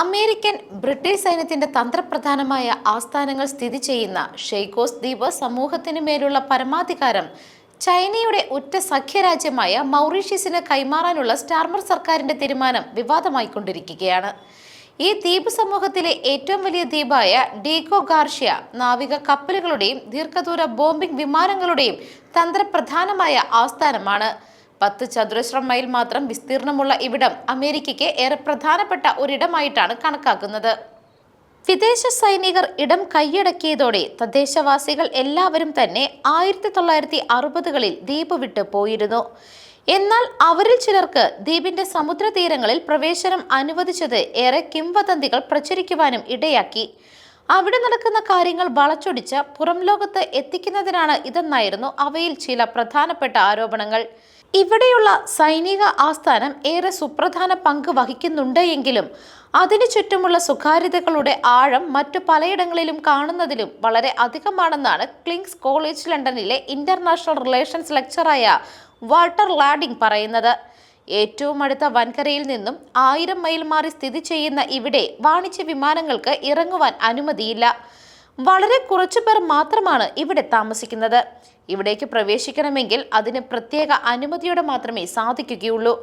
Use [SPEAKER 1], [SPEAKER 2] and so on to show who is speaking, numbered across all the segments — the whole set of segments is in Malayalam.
[SPEAKER 1] അമേരിക്കൻ ബ്രിട്ടീഷ് സൈന്യത്തിന്റെ തന്ത്രപ്രധാനമായ ആസ്ഥാനങ്ങൾ സ്ഥിതി ചെയ്യുന്ന ഷെയ്ക്കോസ് ദ്വീപ് സമൂഹത്തിന് മേലുള്ള പരമാധികാരം ചൈനയുടെ ഉറ്റ സഖ്യരാജ്യമായ മൗറീഷ്യസിന് കൈമാറാനുള്ള സ്റ്റാർമർ സർക്കാരിന്റെ തീരുമാനം വിവാദമായിക്കൊണ്ടിരിക്കുകയാണ്. ഈ ദ്വീപ് സമൂഹത്തിലെ ഏറ്റവും വലിയ ദ്വീപായ ഡീഗോ ഗാർഷ്യ നാവിക കപ്പലുകളുടെയും ദീർഘദൂര ബോംബിംഗ് വിമാനങ്ങളുടെയും തന്ത്രപ്രധാനമായ ആസ്ഥാനമാണ്. പത്ത് ചതുരശ്ര മൈൽ മാത്രം വിസ്തീർണമുള്ള ഇവിടം അമേരിക്കയ്ക്ക് ഏറെ പ്രധാനപ്പെട്ട ഒരിടമായിട്ടാണ് കണക്കാക്കുന്നത്. വിദേശ സൈനികർ ഇടം കൈയടക്കിയതോടെ തദ്ദേശവാസികൾ എല്ലാവരും തന്നെ ആയിരത്തി തൊള്ളായിരത്തി അറുപതുകളിൽ ദ്വീപ് വിട്ട് പോയിരുന്നു. എന്നാൽ അവരിൽ ചിലർക്ക് ദ്വീപിന്റെ സമുദ്രതീരങ്ങളിൽ പ്രവേശനം അനുവദിച്ചത് ഏറെ കിംവദന്തികൾ പ്രചരിക്കുവാനും ഇടയാക്കി. അവിടെ നടക്കുന്ന കാര്യങ്ങൾ വളച്ചൊടിച്ച് പുറം ലോകത്ത് എത്തിക്കുന്നതിനാണ് ഇതെന്നായിരുന്നു അവയിൽ ചില പ്രധാനപ്പെട്ട ആരോപണങ്ങൾ. ഇവിടെയുള്ള സൈനിക ആസ്ഥാനം ഏറെ സുപ്രധാന പങ്ക് വഹിക്കുന്നുണ്ട് എങ്കിലും അതിനു ചുറ്റുമുള്ള സ്വകാര്യതകളുടെ ആഴം മറ്റു പലയിടങ്ങളിലും കാണുന്നതിലും വളരെ അധികമാണെന്നാണ് ക്ലിങ്സ് കോളേജ് ലണ്ടനിലെ ഇന്റർനാഷണൽ റിലേഷൻസ് ലെക്ചറായ വാൾട്ടർ ലാഡിംഗ് പറയുന്നത്. ഏറ്റവും അടുത്ത വൻകരയിൽ നിന്നും ആയിരം മൈൽ മാറി സ്ഥിതി ചെയ്യുന്ന ഇവിടെ വാണിജ്യ വിമാനങ്ങൾക്ക് ഇറങ്ങുവാൻ അനുമതിയില്ല. വളരെ കുറച്ചു പേർ മാത്രമാണ് ഇവിടെ താമസിക്കുന്നത്. ഇവിടേക്ക് പ്രവേശിക്കണമെങ്കിൽ അതിന് പ്രത്യേക അനുമതിയോടെ മാത്രമേ സാധിക്കുകയുള്ളൂ.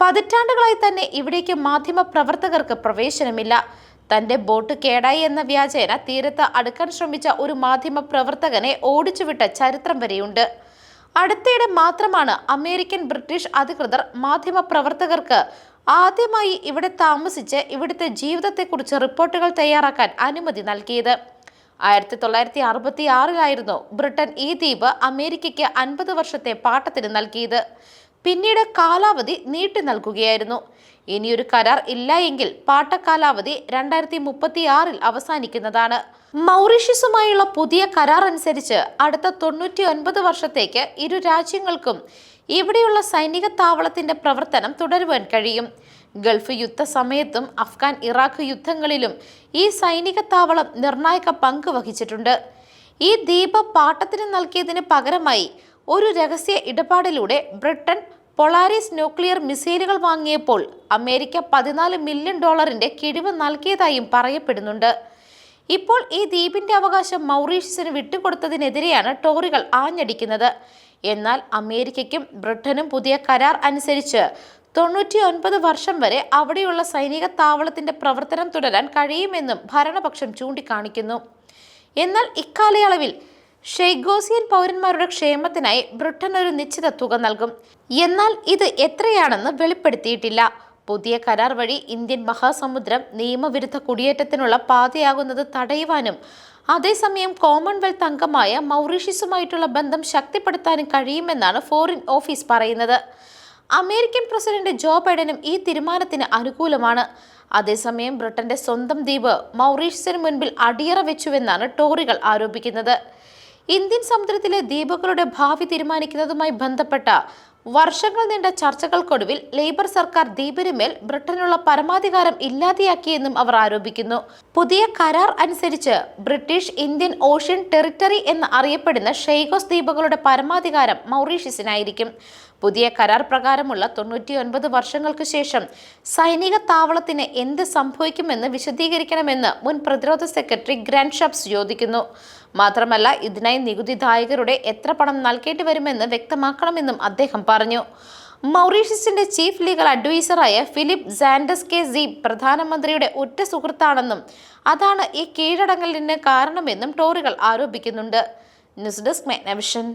[SPEAKER 1] പതിറ്റാണ്ടുകളായി തന്നെ ഇവിടേക്ക് മാധ്യമ പ്രവർത്തകർക്ക് പ്രവേശനമില്ല. തന്റെ ബോട്ട് കേടായി എന്ന വ്യാജേന തീരത്ത് അടുക്കാൻ ശ്രമിച്ച ഒരു മാധ്യമ പ്രവർത്തകനെ ഓടിച്ചുവിട്ട ചരിത്രം വരെയുണ്ട്. അടുത്തിടെ മാത്രമാണ് അമേരിക്കൻ ബ്രിട്ടീഷ് അധികൃതർ മാധ്യമ പ്രവർത്തകർക്ക് ആദ്യമായി ഇവിടെ താമസിച്ച് ഇവിടുത്തെ ജീവിതത്തെക്കുറിച്ച് റിപ്പോർട്ടുകൾ തയ്യാറാക്കാൻ അനുമതി നൽകിയത്. ആയിരത്തി തൊള്ളായിരത്തി അറുപത്തി ആറിലായിരുന്നു ബ്രിട്ടൻ ഈ ദ്വീപ് അമേരിക്കയ്ക്ക് അൻപത് വർഷത്തെ പാട്ടത്തിന് നൽകിയത്. പിന്നീട് കാലാവധി നീട്ടി നൽകുകയായിരുന്നു. ഇനിയൊരു കരാർ ഇല്ല എങ്കിൽ പാട്ടക്കാലാവധി രണ്ടായിരത്തി മുപ്പത്തി ആറിൽ അവസാനിക്കുന്നതാണ്. മൗറീഷ്യസുമായുള്ള പുതിയ കരാർ അനുസരിച്ച് അടുത്ത തൊണ്ണൂറ്റി ഒൻപത് വർഷത്തേക്ക് ഇരു രാജ്യങ്ങൾക്കും ഇവിടെയുള്ള സൈനിക താവളത്തിന്റെ പ്രവർത്തനം തുടരുവാൻ കഴിയും. ഗൾഫ് യുദ്ധ സമയത്തും അഫ്ഗാൻ ഇറാഖ് യുദ്ധങ്ങളിലും ഈ സൈനിക താവളം നിർണായക പങ്ക് വഹിച്ചിട്ടുണ്ട്. ഈ ദ്വീപ് പാട്ടത്തിന് നൽകിയതിന് പകരമായി ഒരു രഹസ്യ ഇടപാടിലൂടെ ബ്രിട്ടൻ പൊളാരിസ് ന്യൂക്ലിയർ മിസൈലുകൾ വാങ്ങിയപ്പോൾ അമേരിക്ക പതിനാല് മില്യൺ ഡോളറിന്റെ കിഴിവ് നൽകിയതായും പറയപ്പെടുന്നുണ്ട്. ഇപ്പോൾ ഈ ദ്വീപിന്റെ അവകാശം മൗറീഷ്യസിന് വിട്ടുകൊടുത്തതിനെതിരെയാണ് ടോറികൾ ആഞ്ഞടിക്കുന്നത്. എന്നാൽ അമേരിക്കയ്ക്കും ബ്രിട്ടനും പുതിയ കരാർ അനുസരിച്ച് തൊണ്ണൂറ്റി ഒൻപത് വർഷം വരെ അവിടെയുള്ള സൈനിക താവളത്തിന്റെ പ്രവർത്തനം തുടരാൻ കഴിയുമെന്നും ഭരണപക്ഷം ചൂണ്ടിക്കാണിക്കുന്നു. എന്നാൽ ഇക്കാലയളവിൽ ഷെയ്ഗോസിയൻ പൗരന്മാരുടെ ക്ഷേമത്തിനായി ബ്രിട്ടൻ ഒരു നിശ്ചിത തുക നൽകും. എന്നാൽ ഇത് എത്രയാണെന്ന് വെളിപ്പെടുത്തിയിട്ടില്ല. പുതിയ കരാർ വഴി ഇന്ത്യൻ മഹാസമുദ്രം നിയമവിരുദ്ധ കുടിയേറ്റത്തിനുള്ള പാതയാകുന്നത് തടയുവാനും അതേസമയം കോമൺവെൽത്ത് അംഗമായ മൗറീഷ്യസുമായിട്ടുള്ള ബന്ധം ശക്തിപ്പെടുത്താനും കഴിയുമെന്നാണ് ഫോറിൻ ഓഫീസ് പറയുന്നത്. അമേരിക്കൻ പ്രസിഡന്റ് ജോ ബൈഡനും ഈ തീരുമാനത്തിന് അനുകൂലമാണ്. അതേസമയം ബ്രിട്ടന്റെ സ്വന്തം ദ്വീപ് മൗറീഷ്യസിന് മുൻപിൽ അടിയറ വെച്ചുവെന്നാണ് ടോറികൾ ആരോപിക്കുന്നത്. ഇന്ത്യൻ സമുദ്രത്തിലെ ദ്വീപുകളുടെ ഭാവി തീരുമാനിക്കുന്നതുമായി ബന്ധപ്പെട്ട വർഷങ്ങൾ നീണ്ട ചർച്ചകൾക്കൊടുവിൽ ലേബർ സർക്കാർ ദ്വീപിന് മേൽ ബ്രിട്ടനുള്ള പരമാധികാരം ഇല്ലാതെയാക്കിയെന്നും അവർ ആരോപിക്കുന്നു. പുതിയ കരാർ അനുസരിച്ച് ബ്രിട്ടീഷ് ഇന്ത്യൻ ഓഷ്യൻ ടെറിട്ടറി എന്ന് അറിയപ്പെടുന്ന ഷെയ്ഗോസ് ദ്വീപുകളുടെ പരമാധികാരം മൗറീഷ്യസിനായിരിക്കും. പുതിയ കരാർ പ്രകാരമുള്ള തൊണ്ണൂറ്റിയൊൻപത് വർഷങ്ങൾക്ക് ശേഷം സൈനിക താവളത്തിന് എന്ത് സംഭവിക്കുമെന്ന് വിശദീകരിക്കണമെന്ന് മുൻ പ്രതിരോധ സെക്രട്ടറി ഗ്രാൻഡ് ഷബ്സ് ചോദിക്കുന്നു. മാത്രമല്ല ഇതിനായി നികുതിദായകരുടെ എത്ര പണം നൽകേണ്ടി വരുമെന്ന് വ്യക്തമാക്കണമെന്നും അദ്ദേഹം പറഞ്ഞു. മൗറീഷ്യസിന്റെ ചീഫ് ലീഗൽ അഡ്വൈസറായ ഫിലിപ്പ് സാൻഡസ് കെ സി പ്രധാനമന്ത്രിയുടെ ഉറ്റ സുഹൃത്താണെന്നും അതാണ് ഈ കീഴടങ്ങലിന് കാരണമെന്നും ടോറികൾ ആരോപിക്കുന്നുണ്ട്. News desk മെഗ്നവിഷൻ